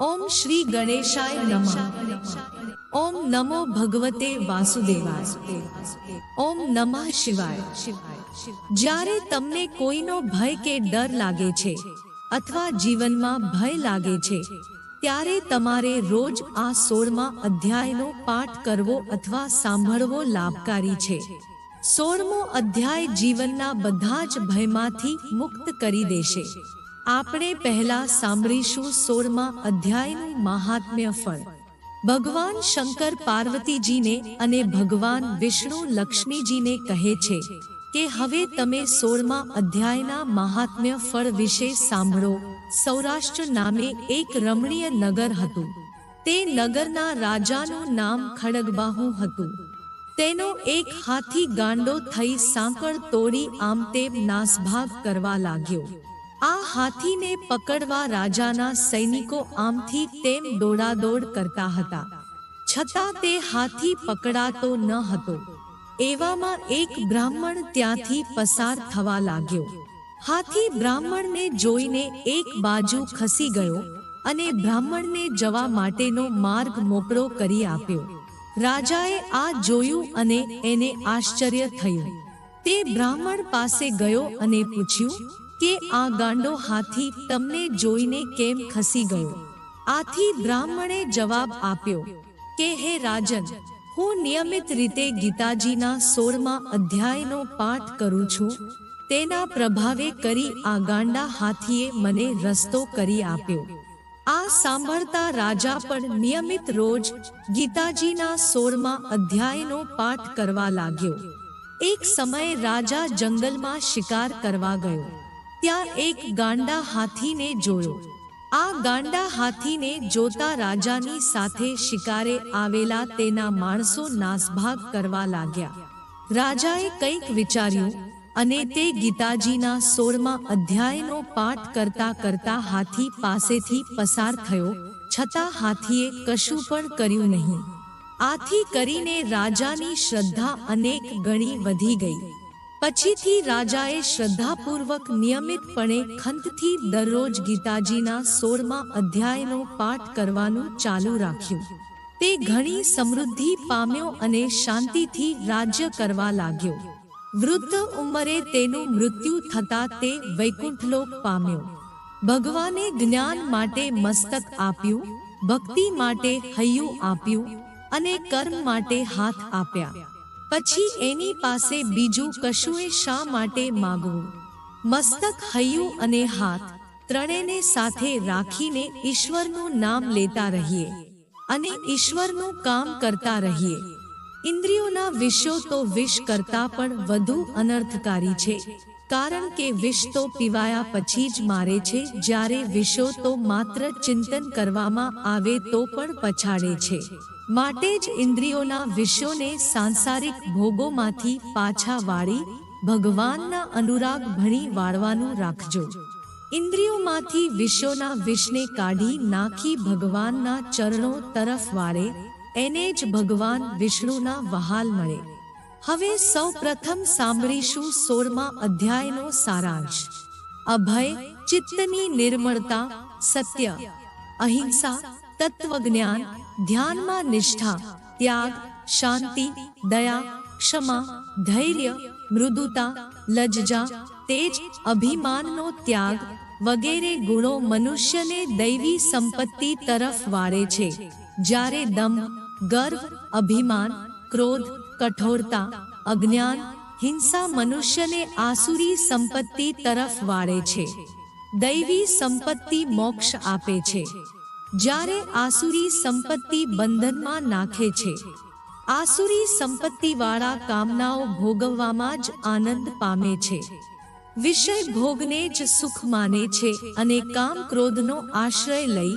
ઓમ શ્રી ગણેશાય નમઃ. ઓમ નમો ભગવતે વાસુદેવાય. ઓમ નમઃ શિવાય. જ્યારે તમને કોઈનો ભય કે ડર લાગે છે અથવા જીવનમાં ભય લાગે છે, ત્યારે તમારે રોજ આ સોળમા અધ્યાયનો પાઠ કરવો અથવા સાંભળવો લાભકારી છે. સોળમો અધ્યાય જીવનના બધા જ ભયમાંથી મુક્ત કરી દેશે. આપણે પહેલા સાંભળીશું સોળમા અધ્યાયનું મહાત્મ્ય ફળ. ભગવાન શંકર પાર્વતીજીને અને ભગવાન વિષ્ણુ લક્ષ્મીજીને કહે છે કે હવે તમે સોળમા અધ્યાયના મહાત્મ્ય ફળ વિશે સાંભળો. સૌરાષ્ટ્ર નામે એક રમણીય નગર હતું. તે નગરના રાજાનું નામ ખડગબાહુ હતું. તેનો એક હાથી ગાંડો થઈ સાંકળ તોડી આમ તેમ નાસભાગ કરવા લાગ્યો. આ હાથીને પકડવા રાજાના સૈનિકો આમથી તેમ દોડાદોડ કરતા હતા. છતાં તે હાથી પકડાતો ન હતો. એવામાં એક બ્રાહ્મણ ત્યાંથી પસાર થવા લાગ્યો. હાથી બ્રાહ્મણને જોઈને એક બાજુ ખસી ગયો અને બ્રાહ્મણને જવા માટેનો માર્ગ મોકળો કરી આપ્યો. રાજાએ આ જોયું અને એને આશ્ચર્ય થયું. તે બ્રાહ્મણ પાસે ગયો અને પૂછ્યું કે આ ગાંડો હાથી તમને જોઈને કેમ ખસી ગયો? આથી બ્રાહ્મણે જવાબ આપ્યો, કે હે રાજન, હું નિયમિત રીતે ગીતાજીના સોળમા અધ્યાયનો પાઠ કરું છું. તેના પ્રભાવે કરી આ ગાંડા હાથીએ મને રસ્તો કરી આપ્યો. આ સાંભળતા રાજા પણ નિયમિત રોજ ગીતાજીના સોળમા અધ્યાયનો પાઠ કરવા લાગ્યો. એક સમયે રાજા જંગલમાં શિકાર કરવા ગયો. ત્યાં એક ગાંડા હાથીને જોયો. આ ગાંડા હાથીને જોતા રાજાની સાથે શિકારે આવેલા તેના માણસો નાસભાગ કરવા લાગ્યા. રાજાએ કંઈક વિચાર્યું અને તે ગીતાજીના સોળમા અધ્યાયનો પાઠ કરતા કરતા હાથી પાસેથી પસાર થયો, છતાં હાથીએ કશું પણ કર્યું નહીં. આથી કરીને રાજાની શ્રદ્ધા અનેક ગણી વધી ગઈ. પછીથી રાજાએ શ્રદ્ધાપૂર્વક નિયમિતપણે ખંતથી દરરોજ ગીતાજીના સોળમા અધ્યાયનો પાઠ કરવાનું ચાલુ રાખ્યું. તે ઘણી સમૃદ્ધિ પામ્યો અને શાંતિથી રાજ્ય કરવા લાગ્યો. વૃદ્ધ ઉંમરે તેનું મૃત્યુ થતા તે વૈકુંઠલોક પામ્યો. ભગવાને જ્ઞાન માટે મસ્તક આપ્યું, ભક્તિ માટે હૈયું આપ્યું અને કર્મ માટે હાથ આપ્યા. પછી એની પાસે બીજું કશુંએ શા માટે માગવું? મસ્તક હૈયું અને હાથ ત્રણેયને સાથે રાખીને ઈશ્વરનું નામ લેતા રહીએ અને ઈશ્વરનું કામ કરતા રહીએ. ઇન્દ્રિયોના વિષો તો વિષ કરતા પણ વધુ અનર્થકારી છે, કારણ કે વિષ તો પીવાયા પછી જ મારે છે, જ્યારે વિષો તો માત્ર ચિંતન કરવામાં આવે તો પણ પછાડે છે. માટે જ ઇન્દ્રિયોના વિષયોને સાંસારિક ભોગોમાંથી પાછા વાળી ભગવાનના અનુરાગ ભણી વાળવાનું રાખજો. ઇન્દ્રિયોમાંથી વિષયોના વિષને કાઢી નાખી ભગવાનના ચરણો તરફ વાળે, એને જ ભગવાન વિષ્ણુના વહાલ મળે. હવે સૌ પ્રથમ સાંભળીશું સોળમા અધ્યાયનો સારાંશ. અભય, ચિત્તની નિર્મળતા, સત્ય, અહિંસા તત્વજ્ઞાન, ધ્યાનમાં નિષ્ઠા, ત્યાગ, શાંતિ, દયા, ક્ષમા, ધૈર્ય, મૃદુતા, લજ્જા, તેજ, અભિમાનનો ત્યાગ વગેરે ગુણો મનુષ્યને દૈવી સંપત્તિ તરફ વાળે છે. જ્યારે દમ, ગર્વ, અભિમાન, ક્રોધ, કઠોરતા, અજ્ઞાન, હિંસા મનુષ્યને આસુરી સંપત્તિ તરફ વાળે છે. દૈવી સંપત્તિ મોક્ષ આપે છે. જ્યારે આસુરી સંપત્તિ બંધનમાં નાખે છે. આસુરી સંપત્તિવાળા કામનાઓ ભોગવવામાં જ આનંદ પામે છે. વિષય ભોગને જ સુખ માને છે અને કામ ક્રોધનો આશ્રય લઈ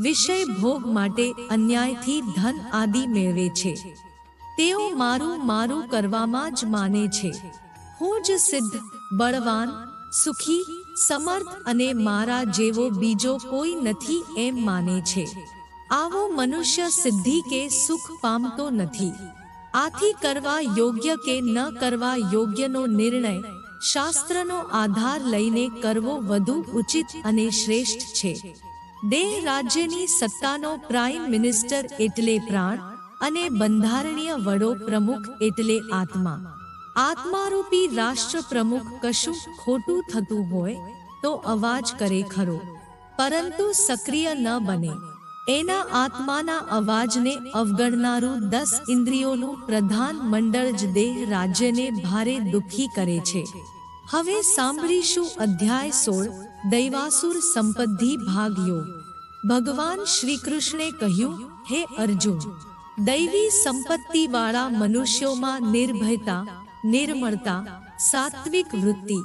વિષય ભોગ માટે અન્યાયથી ધન આદિ મેળવે છે. તેઓ મારું મારું કરવામાં જ માને છે. હું જ સિદ્ધ, બળવાન, સુખી સમર્થ અને મારા જેવો બીજો કોઈ નથી એમ માને છે. આવો મનુષ્ય સિદ્ધિ કે સુખ પામતો નથી. આથી કરવા યોગ્ય કે ન કરવા યોગ્યનો નિર્ણય, શાસ્ત્રનો આધાર લઈને કરવો વધુ ઉચિત અને શ્રેષ્ઠ છે. દેહ રાજ્યની સત્તાનો પ્રાઇમ મિનિસ્ટર એટલે પ્રાણ અને બંધારણીય વડો પ્રમુખ એટલે આત્મા. આત્મારૂપી રાષ્ટ્ર પ્રમુખ કશું ખોટું થતું હોય તો અવાજ કરે ખરો, પરંતુ સક્રિય ન બને. એના આત્માના અવાજને અવગણનારું દસ ઇન્દ્રિયોનું પ્રધાન મંડળ જ દેહ રાજ્યને ભારે દુઃખી કરે છે. હવે સાંભળીશું અધ્યાય સોળ, દૈવાસુર સંપત્તિ ભાગ યોગ ભગવાન શ્રી કૃષ્ણે કહ્યું, હે અર્જુન, દૈવી સંપત્તિવાળા મનુષ્યોમાં નિર્ભયતા નિર્મળતા, સાત્વિક વૃત્તિ,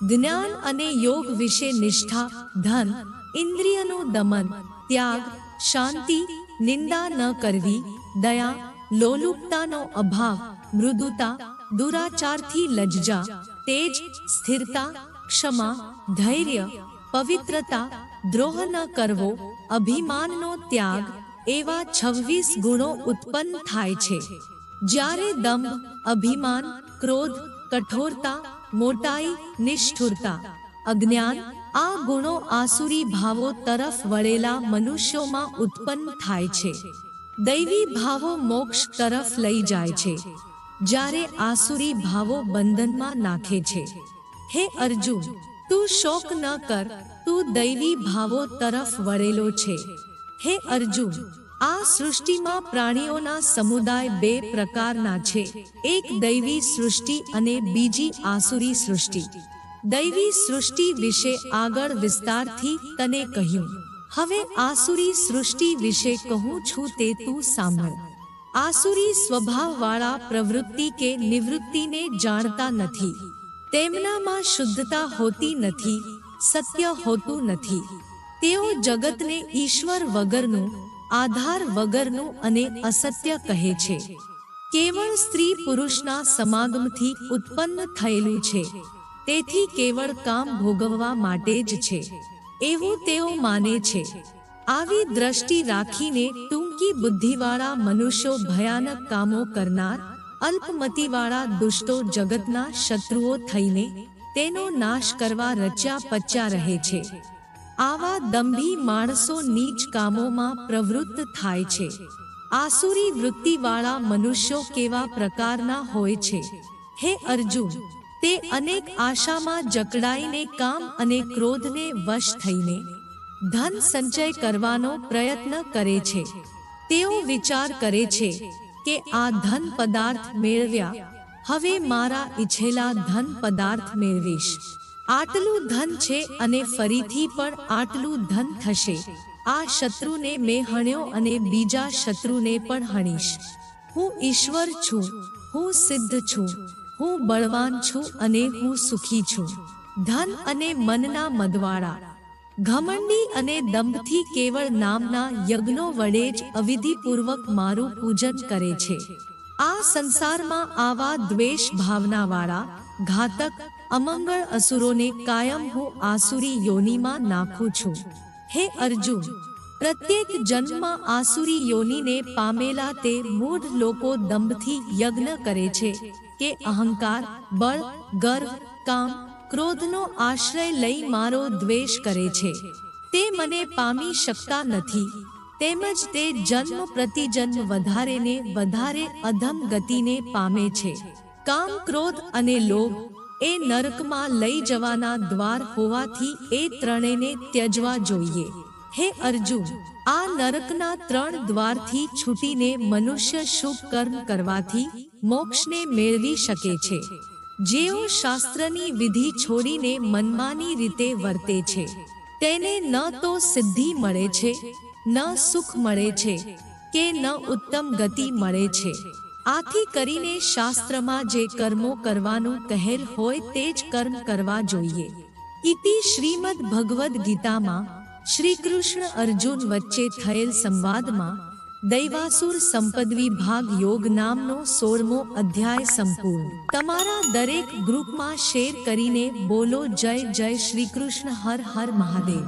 જ્ઞાન અને યોગ વિશે નિષ્ઠા, ધન, ઇન્દ્રિયનું દમન, ત્યાગ, શાંતિ, નિંદા ન કરવી, દયા, લોલુપતાનો અભાવ, મૃદુતા, દુરાચારથી લજ્જા, તેજ, સ્થિરતા, ક્ષમા, ધૈર્ય, પવિત્રતા, દ્રોહ ન કરવો, અભિમાનનો ત્યાગ, એવા છવ્વીસ ગુણો ઉત્પન્ન થાય છે. જ્યારે દંભ, અભિમાન, ક્રોધ, કઠોરતા, મોટાઈ, નિષ્ઠુરતા, અજ્ઞાન આ ગુણો આસુરી ભાવો તરફ વળેલા મનુષ્યોમાં ઉત્પન્ન થાય છે. દૈવી ભાવો મોક્ષ તરફ લઈ જાય છે, જ્યારે આસુરી ભાવો બંધનમાં નાખે છે. હે અર્જુન, તું શોક ન કર, તું દૈવી ભાવો તરફ વળેલો છે. હે અર્જુન આ સૃષ્ટિમાં પ્રાણીઓના સમુદાય બે પ્રકારના છે. એક દૈવી સૃષ્ટિ અને બીજી આસુરી સૃષ્ટિ. દૈવી સૃષ્ટિ વિશે આગળ વિસ્તારથી તને કહ્યું. હવે આસુરી સૃષ્ટિ વિશે કહું છું તે તું સાંભળ. આસુરી સ્વભાવવાળા પ્રવૃત્તિ કે નિવૃત્તિને જાણતા નથી. તેમનામાં શુદ્ધતા હોતી નથી, સત્ય હોતું નથી. તેઓ જગતને ઈશ્વર વગરનું આધાર વગરનું અને અસત્ય કહે છે. કેવળ સ્ત્રી પુરુષના સમાગમથી ઉત્પન્ન થયેલું છે. તેથી કેવળ કામ ભોગવવા માટે જ છે. એવું તેઓ માને છે. આવી દ્રષ્ટિ રાખીને ટૂંકી બુદ્ધિવાળા મનુષ્યો ભયાનક કામો કરનાર, અલ્પમતીવાળા દુષ્ટો જગતના શત્રુઓ થઈને તેનો નાશ કરવા રચ્યા પચ્યા રહે છે. આવા દંભી માણસો નીચ કામોમાં પ્રવૃત્ત થાય છે. આસુરી વૃત્તિવાળા મનુષ્યો કેવા પ્રકારના હોય છે. હે અર્જુન, તે અનેક આશામાં જકડાઈને કામ અને ક્રોધને વશ થઈને ધન સંચય કરવાનો પ્રયત્ન કરે છે. તેઓ વિચાર કરે છે કે આ ધન પદાર્થ મેળવ્યા, હવે મારા ઈચ્છેલા ધન પદાર્થ મેળવીશ. આટલું ધન છે અને ફરીથી પણ આટલું ધન થશે. આ શત્રુને મેં હણ્યો અને બીજા શત્રુને પણ હણીશ. હું ઈશ્વર છું, હું સિદ્ધ છું, હું બળવાન છું અને હું સુખી છું. ધન અને મનના મદવાળા ઘમંડી અને દંભથી કેવળ નામના યજ્ઞો વડે જ અવિધિપૂર્વક મારું પૂજન કરે છે. આ સંસારમાં આવા દ્વેષ ભાવનાવાળા ઘાતક અમંગળ અસુરોને કાયમ હું આસુરી યોનિમાં નાખું છું. હે અર્જુન, પ્રત્યેક જન્મમાં આસુરી યોનિને પામેલા તે મૂઢ લોકો દંભથી યજ્ઞ કરે છે કે અહંકાર, બળ, ગર્વ, કામ, ક્રોધનો આશ્રય લઈ મારો દ્વેષ કરે છે. તે મને પામી શકતા નથી. તેમજ તે જન્મ પ્રતિજન્મ વધારેને વધારે અધમ ગતિને પામે છે. કામ ક્રોધ અને લોભ એ નરકમાં લઈ જવાના દ્વાર હોવાથી એ ત્રણેયને ત્યજવા જોઈએ. હે અર્જુન, આ નરકના ત્રણ દ્વારથી છૂટીને મનુષ્ય શુભ કર્મ કરવાથી મોક્ષને મેળવી શકે છે. જેઓ શાસ્ત્રની વિધિ છોડીને મનમાની રીતે વર્તે છે. તેને ન તો સિદ્ધિ મળે છે, ન સુખ મળે છે કે ન ઉત્તમ ગતિ મળે છે. આથી કરીને શાસ્ત્રમાં જે કર્મો કરવાનું કહેલ હોય તે જ કર્મ કરવા જોઈએ. ઇતિ શ્રીમદ ભગવદ્ ગીતામાં શ્રી કૃષ્ણ અર્જુન વચ્ચે થયેલ સંવાદમાં દૈવાસુર સંપદવી ભાગ યોગ નામનો સોળમો અધ્યાય સંપૂર્ણ. તમારા દરેક ગ્રુપમાં શેર કરીને બોલો જય જય શ્રી કૃષ્ણ હર હર મહાદેવ.